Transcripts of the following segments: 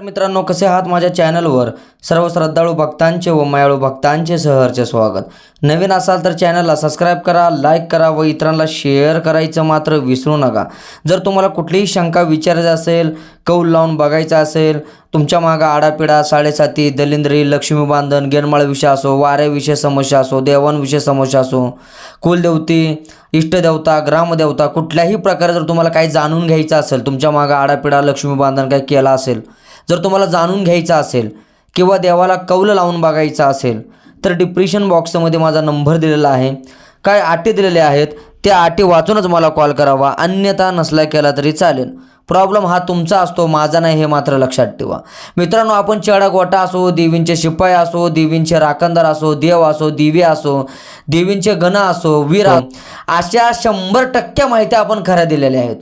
तर मित्रांनो कसे आहात माझ्या चॅनलवर? सर्व श्रद्धाळू भक्तांचे व मायाळू भक्तांचे सहर्चे स्वागत. नवीन असाल तर चॅनलला सबस्क्राईब करा लाईक करा व इतरांना शेअर करायचं मात्र विसरू नका. जर तुम्हाला कुठलीही शंका विचारायची असेल कौल लावून बघायचा असेल तुमच्या मागं आडापिडा साडेसाती दलिंद्री लक्ष्मी बांधन गेनमाळ विषय असो वाऱ्याविषयी समस्या असो देवांविषयी समस्या असो कुलदेवती इष्टदेवता ग्रामदेवता कुठल्याही प्रकारे जर तुम्हाला काही जाणून घ्यायचं असेल तुमच्या मागं आडापिडा लक्ष्मी बांधन काही केला असेल जर तुम्हाला जाणून घ्यायचं असेल किंवा देवाला कौल लावून बघायचं असेल तर डिप्रेशन बॉक्समध्ये माझा नंबर दिलेला आहे. काय अटी दिलेल्या आहेत त्या अटी वाचूनच मला कॉल करावा. अन्यथा नसला केला तरी चालेल. प्रॉब्लेम हा तुमचा असतो माझा नाही हे मात्र लक्षात ठेवा. मित्रांनो आपण चेडा गोटा असो देवींचे शिपाई असो देवींचे राखणदार असो देव असो दिवे असो देवींचे गण असो वीर असो, अशा शंभर टक्के माहिती आपण खऱ्या दिलेल्या आहेत.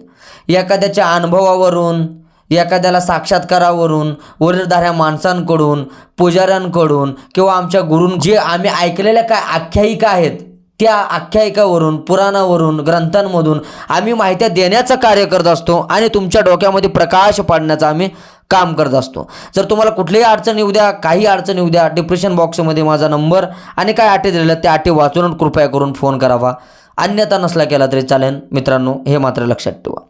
एखाद्याच्या अनुभवावरून एखाद्याला साक्षात्कारावरून वरधाऱ्या माणसांकडून पुजाऱ्यांकडून किंवा आमच्या गुरून जे आम्ही ऐकलेल्या काय आख्यायिका आहेत त्या आख्यायिकावरून पुराणावरून ग्रंथांमधून आम्ही माहित्या देण्याचं कार्य करत असतो आणि तुमच्या डोक्यामध्ये प्रकाश पाडण्याचं आम्ही काम करत असतो. जर तुम्हाला कुठलीही अडचण येऊ द्या काही अडचण येऊ द्या डिप्रेशन बॉक्समध्ये माझा नंबर आणि काय आटे दिलेलं त्या अटी वाचून कृपया करून फोन करावा. अन्यथा नसला केला तरी चालेल. मित्रांनो हे मात्र लक्षात ठेवा.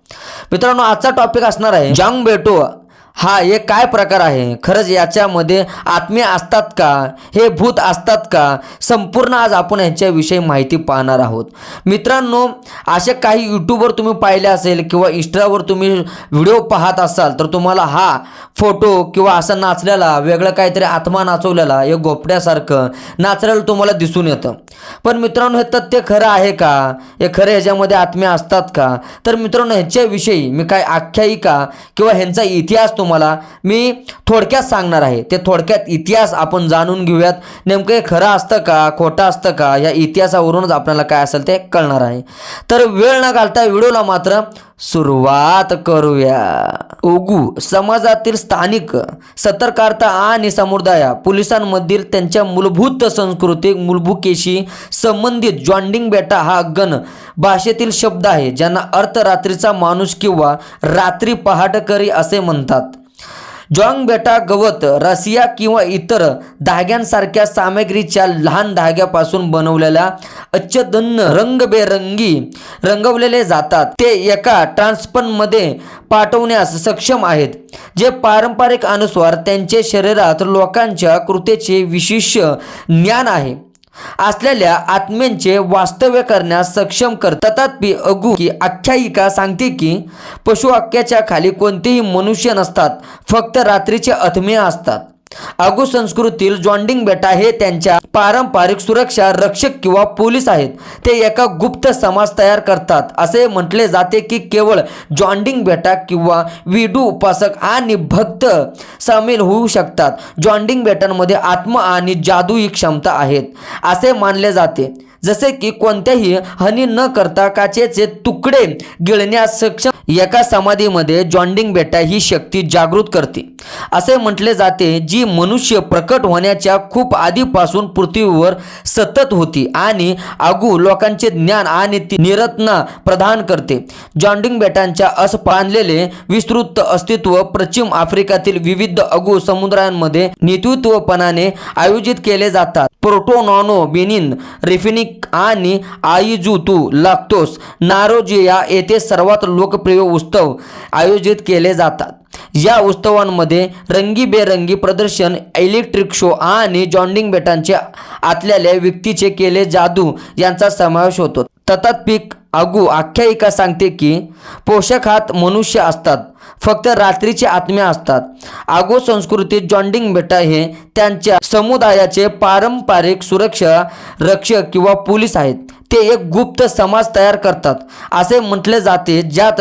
मित्रांनो आजचा टॉपिक असणार आहे जंग बेटो. हा एक काय प्रकार आहे? खरंच याच्यामध्ये आत्मे असतात का? हे भूत असतात का? संपूर्ण आज आपण यांच्याविषयी माहिती पाहणार आहोत. मित्रांनो असे काही यूट्यूबवर तुम्ही पाहिले असेल किंवा इंस्टावर तुम्ही व्हिडिओ पाहत असाल तर तुम्हाला हा फोटो किंवा असं नाचलेला वेगळं काहीतरी आत्मा नाचवलेला एक गोपड्यासारखं नाचलेलं तुम्हाला दिसून येतं. पण मित्रांनो हे तथ्य खरं आहे का? हे खरं ह्याच्यामध्ये आत्मे असतात का? तर मित्रांनो ह्याच्याविषयी मी काय आख्यायिका किंवा ह्यांचा इतिहास तुम्हाला मी थोडक्यात सांगणार आहे. ते थोडक्यात इतिहास आपण जाणून घेऊयात. नेमकं हे खरं असतं का खोटं असतं का या इतिहासावरूनच आपल्याला काय असेल ते कळणार आहे. तर वेळ न घालता व्हिडिओला मात्र सुरुवात करूया. ओगू समाजातील स्थानिक सतर्कता आणि समुदाया पोलिसांमधील त्यांच्या मूलभूत सांस्कृतिक मूलभूकेशी संबंधित जॉन्डिंग बेटा हा गण भाषेतील शब्द आहे ज्यांना अर्थ रात्रीचा माणूस किंवा रात्री पहाटकरी असे म्हणतात. जॉंग बेटा गवत रसिया किंवा इतर धाग्यांसारख्या सामग्रीच्या लहान धाग्यापासून बनवलेल्या अच्छदन्न रंगबेरंगी रंगवलेले जातात. ते एका ट्रान्सपनमध्ये पाठवण्यास सक्षम आहेत जे पारंपरिक अनुसार त्यांचे शरीरात लोकांच्या कृतेचे विशिष्ट ज्ञान आहे. असलेल्या आत्म्यांचे वास्तव्य करण्यास सक्षम कर तथापि अगु की आख्यायिका सांगते की पशु आख्याच्या खाली कोणतेही मनुष्य नसतात फक्त रात्रीचे आत्मे असतात. अगु संस्कृतील जॉन्डिंग बेटा हे त्यांच्या पारंपरिक सुरक्षा रक्षक किंवा पोलीस आहेत. ते एका गुप्त समाज तयार करतात. असे म्हटले जाते की केवळ जॉन्डिंग बेटा किंवा विडू उपासक आणि भक्त सामील होऊ शकतात. जॉन्डिंग बेटांमध्ये आत्मा आणि जादू ही क्षमता आहेत. असे मानले जाते. जसे की कोणत्याही हानी न करता काचेचे तुकडे गिळण्यास सक्षम एका समाधीमध्ये जॉन्डिंग बेटा ही शक्ती जागृत करते. असे म्हटले जाते जी मनुष्य प्रकट होण्याच्या खूप आधीपासून पृथ्वीवर सतत होती आणि आगू लोकांचे ज्ञान आणि ती निरत्ना प्रदान करते. जॉन्डिंग बेटांच्या असपानलेले विस्तृत अस्तित्व पश्चिम आफ्रिकातील विविध अगू समुद्रांमध्ये नेतृत्वपणाने आयोजित केले जातात. प्रोटोनॉनो बेनिन रिफिनिक आणि आईजुतू लागतोस नारोजिया येथे सर्वात लोकप्रिय उत्सव आयोजित केले जातात. या उत्सवांमध्ये रंगीबेरंगी प्रदर्शन इलेक्ट्रिक शो आणि जॉन्डिंग बेटांचे आतलेल्या व्यक्तीचे केले जादू यांचा समावेश होतो. तथापि अगू आख्यायिका सांगते की पोषक मनुष्य असतात. फक्त रात्रीचे आत्मे असतात. आगो संस्कृतीत जॉन्डिंग बेटा हे त्यांच्या समुदायाचे पारंपरिक सुरक्षा रक्षक किंवा पोलीस आहेत. ते एक गुप्त समाज तयार करतात. असे म्हटले जाते ज्यात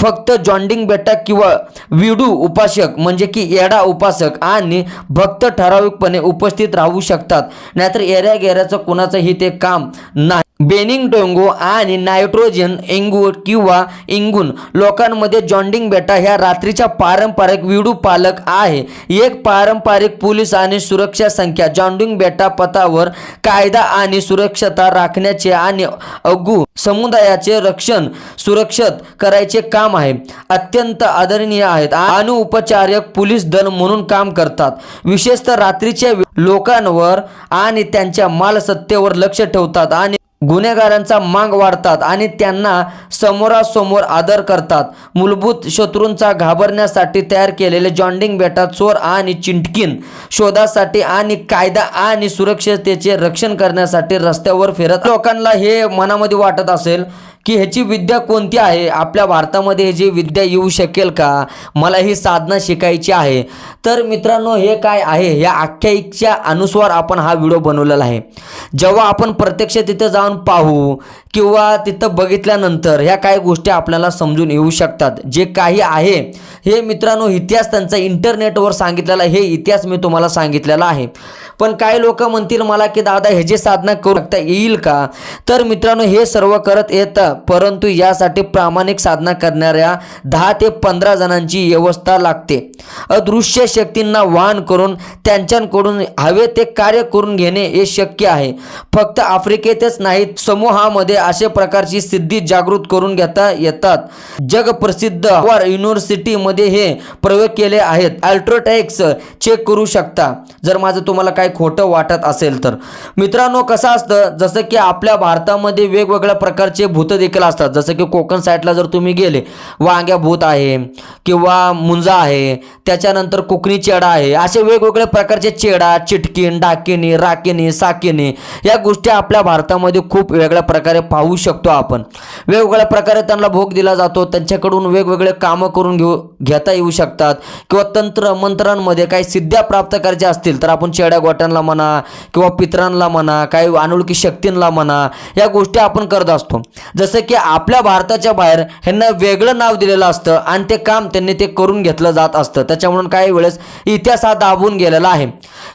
फक्त जॉन्डिंग बेटा किंवा विडू उपासक म्हणजे की येडा उपासक आणि भक्त ठराविकपणे उपस्थित राहू शकतात. नाहीतर एऱ्या गेऱ्याचं कोणाचंही ते काम नाही. बेनिंग टोंगो आणि नायट्रोजन एंगूर किंवा इंगून लोकांमध्ये जॉन्डिंग बेटा ह्या रात्रीच्या पारंपरिक विडू पालक आहे. एक पारंपरिक पोलीस आणि सुरक्षा संख्या. जॉन्डिंग बेटा पथावर कायदा आणि सुरक्षता राखण्याचे आणि अगू समुदायाचे रक्षण सुरक्षित करायचे काम आहे. अत्यंत आदरणीय आहेत. आणि उपचारक पोलीस दल म्हणून काम करतात. विशेषतः रात्रीच्या लोकांवर आणि त्यांच्या मालसत्तेवर लक्ष ठेवतात आणि गुन्हेगारांचा माग वाढतात आणि त्यांना समोरासमोर आदर करतात. मूलभूत शत्रूंचा घाबरण्यासाठी तयार केलेले जॉन्डिंग बेटा चोर आणि चिंटकीन शोधासाठी आणि कायदा आणि सुरक्षिततेचे रक्षण करण्यासाठी रस्त्यावर फिरत लोकांना हे मनामध्ये वाटत असेल की ह्याची विद्या कोणती आहे? आपल्या भारतामध्ये ह्याची विद्या येऊ शकेल का? मला ही साधना शिकायची आहे. तर मित्रांनो हे काय आहे? या आख्यायिकच्या अनुसार आपण हा व्हिडिओ बनवलेला आहे. जेव्हा आपण प्रत्यक्ष तिथं जाऊन पाहू किंवा तिथं बघितल्यानंतर ह्या काही गोष्टी आपल्याला समजून येऊ शकतात. जे काही आहे हे मित्रांनो इतिहास त्यांचा इंटरनेटवर सांगितलेला हे इतिहास मी तुम्हाला सांगितलेला आहे. पण काही लोक म्हणतील मला की दादा ह्याची साधना करू शकता येईल का? तर मित्रांनो हे सर्व करत येतं परंतु यासाठी प्रामाणिक साधना करणाऱ्या दहा ते पंधरा जणांची व्यवस्था लागते. अदृश्य शक्तींना वाहन करून त्यांच्याकडून हवे ते कार्य करून घेणे हे शक्य आहे. फक्त आफ्रिकेतच नाहीत समूहामध्ये अशा प्रकारची सिद्धी जागृत करून घेता येतात. जगप्रसिद्ध वर युनिव्हर्सिटीमध्ये हे प्रयोग केले आहेत. अल्ट्रोटॅक्स चेक करू शकता. जर माझं तुम्हाला काही खोटं वाटत असेल तर. मित्रांनो कसं असतं? जसं की आपल्या भारतामध्ये वेगवेगळ्या प्रकारचे भूत देखील असतात. जसं की कोकण साईडला जर तुम्ही गेले वांग्या भूत आहे किंवा मुंजा आहे त्याच्यानंतर कोकणी चेडा आहे असे वेगवेगळ्या प्रकारचे चेडा चिटकीन डाकिनी राकिनी साकिनी या गोष्टी आपल्या भारतामध्ये खूप वेगळ्या प्रकारे पाहू शकतो आपण. वेगवेगळ्या प्रकारे त्यांना भोग दिला जातो. त्यांच्याकडून वेगवेगळे कामं करून घेऊ घेता येऊ शकतात किंवा तंत्र मंत्रांमध्ये काही सिद्ध्या प्राप्त करायच्या असतील तर आपण चेड्या गोट्यांना म्हणा किंवा पित्रांना म्हणा काही अनोळखी शक्तींना म्हणा या गोष्टी आपण करत असतो. जसं जसं की आपल्या भारताच्या बाहेर ह्यांना वेगळं नाव दिलेलं असतं आणि ते काम त्यांनी ते करून घेतलं जात असतं. त्याच्यामुळे काही वेळेस इतिहास हा दाबून गेलेला आहे.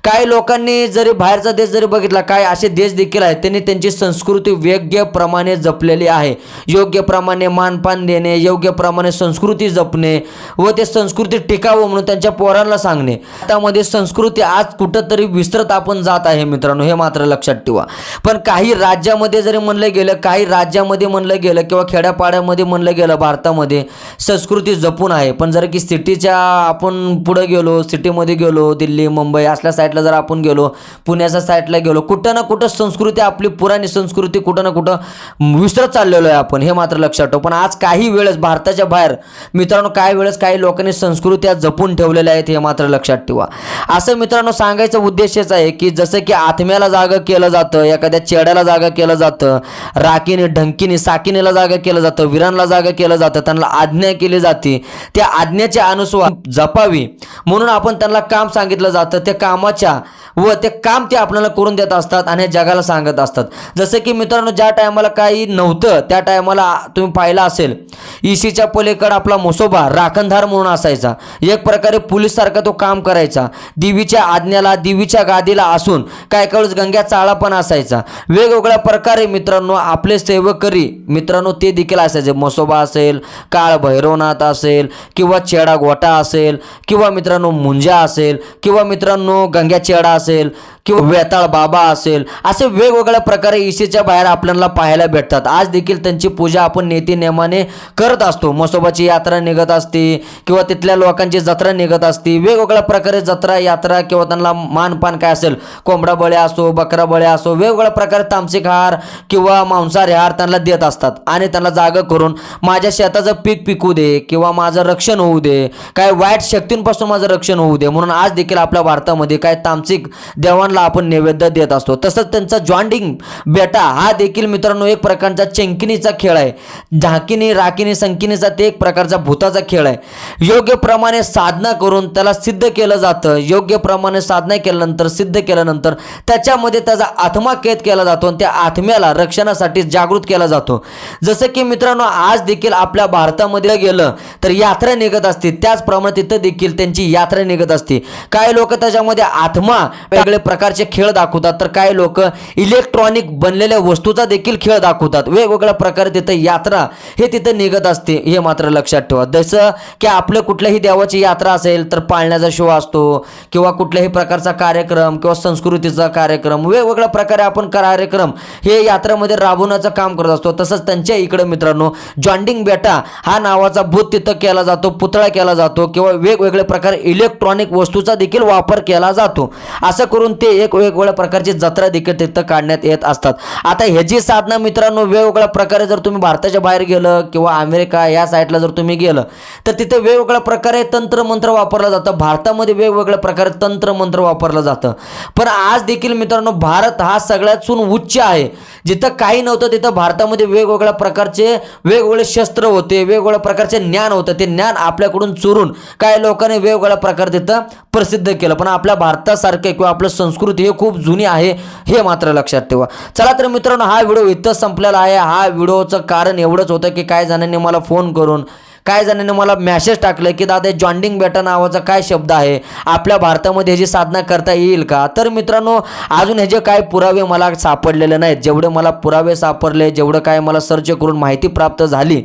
काही लोकांनी जरी बाहेरचा देश जरी बघितला काही असे देश देखील आहेत त्यांनी त्यांची संस्कृती योग्य प्रमाणे जपलेली आहे. योग्य प्रमाणे मानपान देणे योग्य प्रमाणे संस्कृती जपणे व ते संस्कृती टिकावं म्हणून त्यांच्या पोरांना सांगणे. त्यामध्ये संस्कृती आज कुठंतरी विसरत आपण जात आहे मित्रांनो हे मात्र लक्षात ठेवा. पण काही राज्यामध्ये जरी म्हणलं गेलं काही राज्यामध्ये म्हणलं गेलं किंवा खेड्यापाड्यामध्ये म्हणलं गेलं भारतामध्ये संस्कृती जपून आहे. पण जर की सिटीच्या आपण पुढं गेलो सिटीमध्ये गेलो दिल्ली मुंबई असल्या साईडला जर आपण गेलो पुण्याच्या साईडला गेलो कुठं ना कुठं संस्कृती आपली पुराणी संस्कृती कुठं ना कुठं विसरत चाललेलो आहे आपण हे मात्र लक्षात ठेव. पण आज काही वेळेस भारताच्या बाहेर मित्रांनो काही वेळेस काही लोकांनी संस्कृत्या जपून ठेवलेल्या आहेत हे मात्र लक्षात ठेवा. असं मित्रांनो सांगायचा उद्देशच आहे की जसं की आत्म्याला जागं केलं जातं एखाद्या चेड्याला जागं केलं जातं राखीने ढंकीने साकिनेला जागा केलं जातं वीरांना जागा केलं जातं त्यांना आज्ञा केली जाते. त्या आज्ञाच्या अनुसार जपावी. म्हणून आपण त्यांना काम सांगितलं जातं त्या कामाच्या व ते काम ते आपल्याला करून देत असतात आणि जगाला सांगत असतात. जसं की मित्रांनो ज्या टायमाला काही नव्हतं त्या टायमाला तुम्ही पाहिलं असेल इशीच्या पलीकडे आपला मोसोबा राखणधार म्हणून असायचा. एक प्रकारे पोलीससारखा तो काम करायचा. देवीच्या आज्ञाला देवीच्या गादीला असून काय काय गंग्या चाळा पण असायचा. वेगवेगळ्या प्रकारे मित्रांनो आपले सेवकरी मित्रांनो ते देखील असायचे. मसोबा असेल काळ भैरवनाथ असेल किंवा चेडा गोटा असेल किंवा मित्रांनो मुंजा असेल किंवा मित्रांनो गंग्या चेडा असेल किंवा वेताळ बाबा असेल असे वेगवेगळ्या प्रकारे इशेच्या बाहेर आपल्याला पाहायला भेटतात. आज देखील त्यांची पूजा आपण नेती नेमाने करत असतो. मसोबाची यात्रा निघत असते किंवा तिथल्या लोकांची जत्रा निघत असते. वेगवेगळ्या प्रकारे जत्रा यात्रा किंवा त्यांना मानपान काय असेल कोंबडा बळ्या असो बकरा बळ्या असो वेगवेगळ्या प्रकारे तामसिक हार किंवा मांसाहारी हार त्यांना देत असतो असतात. आणि त्यांना जागा करून माझ्या शेताचं पीक पिकू दे किंवा माझं रक्षण होऊ दे काय वाईट शक्तींपासून माझं रक्षण होऊ दे म्हणून आज देखील आपल्या भारतामध्ये काय तामसिक देवांना आपण नैवेद्य देत असतो. तसंच त्यांचा जॉन्डिंग बेटा हा देखील मित्रांनो एक प्रकारचा चेंकिनीचा खेळ आहे. झाकिनी राकिनी संकिनीचा ते एक प्रकारचा भूताचा खेळ आहे. योग्य प्रमाणे साधना करून त्याला सिद्ध केलं जातं. योग्य प्रमाणे साधना केल्यानंतर सिद्ध केल्यानंतर त्याच्यामध्ये त्याचा आत्मा कैद केला जातो आणि त्या आत्म्याला रक्षणासाठी जागृत केला जातो. जसं की मित्रांनो आज देखील आपल्या भारतामध्ये गेलं तर यात्रा निघत असते. त्याचप्रमाणे तिथं देखील त्यांची यात्रा निघत असते. काही लोक त्याच्यामध्ये आत्मा वेगळे प्रकारचे खेळ दाखवतात तर काही लोक इलेक्ट्रॉनिक बनलेल्या वस्तूचा देखील खेळ दाखवतात. वेगवेगळ्या प्रकारे तिथं यात्रा हे तिथं निघत असते हे मात्र लक्षात ठेवा. जसं की आपलं कुठल्याही देवाची यात्रा असेल तर पाळण्याचा शो असतो किंवा कुठल्याही प्रकारचा कार्यक्रम किंवा संस्कृतीचा कार्यक्रम वेगवेगळ्या प्रकारे आपण कार्यक्रम हे यात्रेमध्ये राबवण्याचं काम करत असतो. तसं तसंच त्यांच्या इकडे मित्रांनो जॉन्डिंग बेटा हा नावाचा भूत तिथं केला जातो पुतळा केला जातो किंवा वेगवेगळ्या प्रकारे इलेक्ट्रॉनिक वस्तूचा देखील वापर केला जातो. असं करून ते एक वेगवेगळ्या प्रकारची जत्रा देखील तिथं काढण्यात येत असतात. आता ह्याची साधनं मित्रांनो वेगवेगळ्या प्रकारे जर तुम्ही भारताच्या बाहेर गेलं किंवा अमेरिका या साईडला जर तुम्ही गेलं तर तिथे वेगवेगळ्या प्रकारे तंत्रमंत्र वापरलं जातं. भारतामध्ये वेगवेगळ्या प्रकारे तंत्रमंत्र वापरलं जातं. पण आज देखील मित्रांनो भारत हा सगळ्यातून उच्च आहे. जिथं काही नव्हतं तिथं भारतामध्ये वेग वेगवेगळ्या प्रकारचे वेगवेगळे शस्त्र होते वेगवेगळ्या प्रकारचे ज्ञान होतं. ते ज्ञान आपल्याकडून चोरून काही लोकांनी वेगवेगळ्या प्रकार तिथं प्रसिद्ध केलं. पण आपल्या भारतासारखे किंवा आपलं संस्कृती हे खूप जुनी आहे हे मात्र लक्षात ठेवा. चला तर मित्रांनो हा व्हिडिओ इथं संपलेला आहे. हा व्हिडिओचं कारण एवढंच होतं की काही जणांनी मला फोन करून काय जणांनी मला मॅसेज टाकलं की दादा जॉन्डिंग बेटा नावाचा काय शब्द आहे? आपल्या भारतामध्ये ह्याची साधना करता येईल का? तर मित्रांनो अजून ह्याचे काय पुरावे मला सापडलेले नाहीत. जेवढे मला पुरावे सापडले जेवढं काय मला सर्च करून माहिती प्राप्त झाली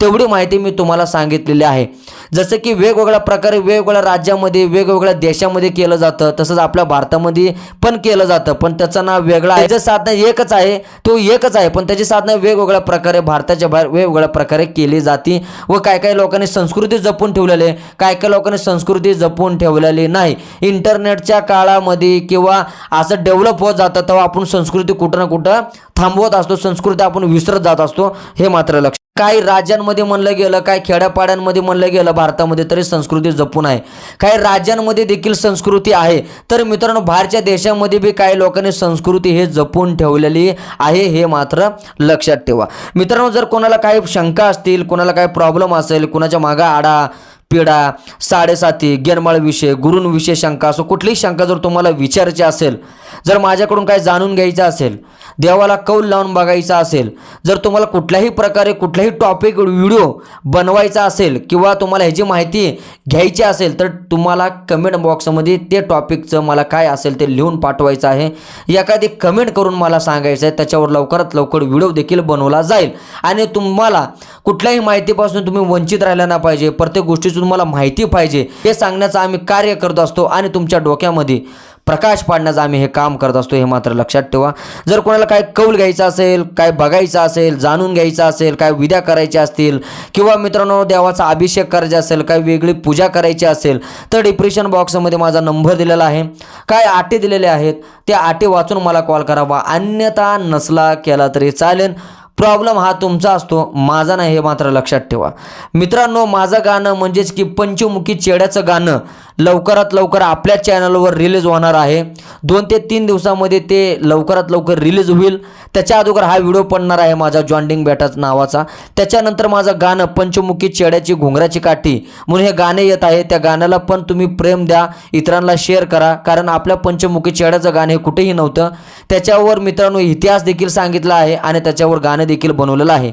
तेवढी माहिती मी तुम्हाला सांगितलेली आहे. जसं की वेगवेगळ्या प्रकारे वेगवेगळ्या राज्यामध्ये वेगवेगळ्या देशामध्ये केलं जातं तसंच आपल्या भारतामध्ये पण केलं जातं. पण त्याचं नाव वेगळं आहे. त्याचं साधना एकच आहे तो एकच आहे पण त्याची साधना वेगवेगळ्या प्रकारे भारताच्या बाहेर वेगवेगळ्या प्रकारे केली जाते व काय काय लोकांनी संस्कृती जपून ठेवलेली आहे काय काय लोकांनी संस्कृती जपून ठेवलेली नाही. इंटरनेटच्या काळामध्ये किंवा असं डेव्हलप होत जातं तेव्हा आपण संस्कृती कुठं ना कुठं थांबवत असतो संस्कृती आपण विसरत जात असतो हे मात्र लक्ष काही राज्यांमध्ये म्हणलं गेलं काही खेड्यापाड्यांमध्ये म्हणलं गेलं भारतामध्ये तरी संस्कृती जपून आहे. काही राज्यांमध्ये देखील संस्कृती आहे. तर मित्रांनो बाहेरच्या देशामध्ये बी काही लोकांनी संस्कृती हे जपून ठेवलेली आहे हे मात्र लक्षात ठेवा. मित्रांनो जर कोणाला काही शंका असतील कोणाला काही प्रॉब्लेम असेल कोणाच्या मागा आडा पिढा साडेसाती गेरमाळ विषय गुरूंविषयी शंका असो कुठलीही शंका जर तुम्हाला विचारायची असेल जर माझ्याकडून काय जाणून घ्यायचं असेल देवाला कौल लावून बघायचा असेल जर तुम्हाला कुठल्याही प्रकारे कुठल्याही टॉपिक व्हिडिओ बनवायचा असेल किंवा तुम्हाला ह्याची माहिती घ्यायची असेल तर तुम्हाला कमेंट बॉक्समध्ये ते टॉपिकचं मला काय असेल ते लिहून पाठवायचं आहे. एखादी कमेंट करून मला सांगायचं आहे त्याच्यावर लवकरात लवकर व्हिडिओ देखील बनवला जाईल. आणि तुम्हाला कुठल्याही माहितीपासून तुम्ही वंचित राहिला ना पाहिजे प्रत्येक गोष्टीचं तुम्हाला माहिती पाहिजे. हे सांगण्याचं आम्ही कार्य करत असतो आणि तुमच्या डोक्यामध्ये प्रकाश पाडण्याचं आम्ही हे काम करत असतो हे मात्र लक्षात ठेवा. जर कोणाला काय कौल घ्यायचा असेल काय बघायचं असेल जाणून घ्यायचं असेल काय विद्या करायच्या असतील किंवा मित्रांनो देवाचा अभिषेक करायचा असेल काय वेगळी पूजा करायची असेल तर डिप्रेशन बॉक्समध्ये माझा नंबर दिलेला आहे. काय अटी दिलेले आहेत त्या अटी वाचून मला कॉल करावा अन्यथा नसला केला तरी चालेल. प्रॉब्लेम हा तुमचा असतो माझा नाही हे मात्र लक्षात ठेवा. मित्रांनो माझं गाणं म्हणजेच की पंचमुखी चेड्याचं गाणं. लवकरात लवकर आपल्या चॅनलवर रिलीज होणार आहे. दोन ते तीन दिवसामध्ये ते लवकरात लवकर रिलीज होईल. त्याच्या अगोदर हा व्हिडिओ पडणार आहे माझा जॉन्डिंग बॅटाच नावाचा. त्याच्यानंतर माझं गाणं पंचमुखी चेड्याची घुंगराची काठी म्हणून हे गाणे येत आहे. त्या गाण्याला पण तुम्ही प्रेम द्या इतरांना शेअर करा. कारण आपल्या पंचमुखी चेड्याचं गाणं हे कुठेही नव्हतं. त्याच्यावर मित्रांनो इतिहास देखील सांगितला आहे आणि त्याच्यावर गाणं देखील बनवलेलं आहे.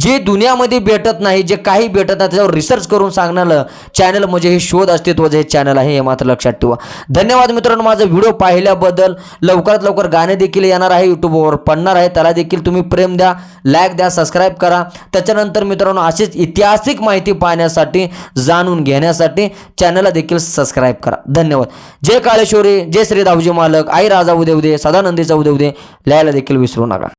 जे दुनियामध्ये भेटत नाही जे काही भेटत नाही त्याच्यावर रिसर्च करून सांगणारं चॅनल म्हणजे हे शोध अस्तित्वाचं हे चॅनल आहे हे मात्र लक्षात ठेवा. धन्यवाद मित्रांनो माझा व्हिडिओ पाहिल्याबद्दल लवकरात लवकर गाणे देखील येणार आहे यूट्यूबवर पडणार आहे त्याला देखील तुम्ही प्रेम द्या लाईक द्या सबस्क्राईब करा. त्याच्यानंतर मित्रांनो अशीच ऐतिहासिक माहिती पाहण्यासाठी जाणून घेण्यासाठी चॅनलला देखील सबस्क्राईब करा. धन्यवाद. जय काळेश्वरी जय श्री दाऊजी मालक आई राजा उदे उदे सदानंदीचा उदे उदे लिहायला देखील विसरू नका.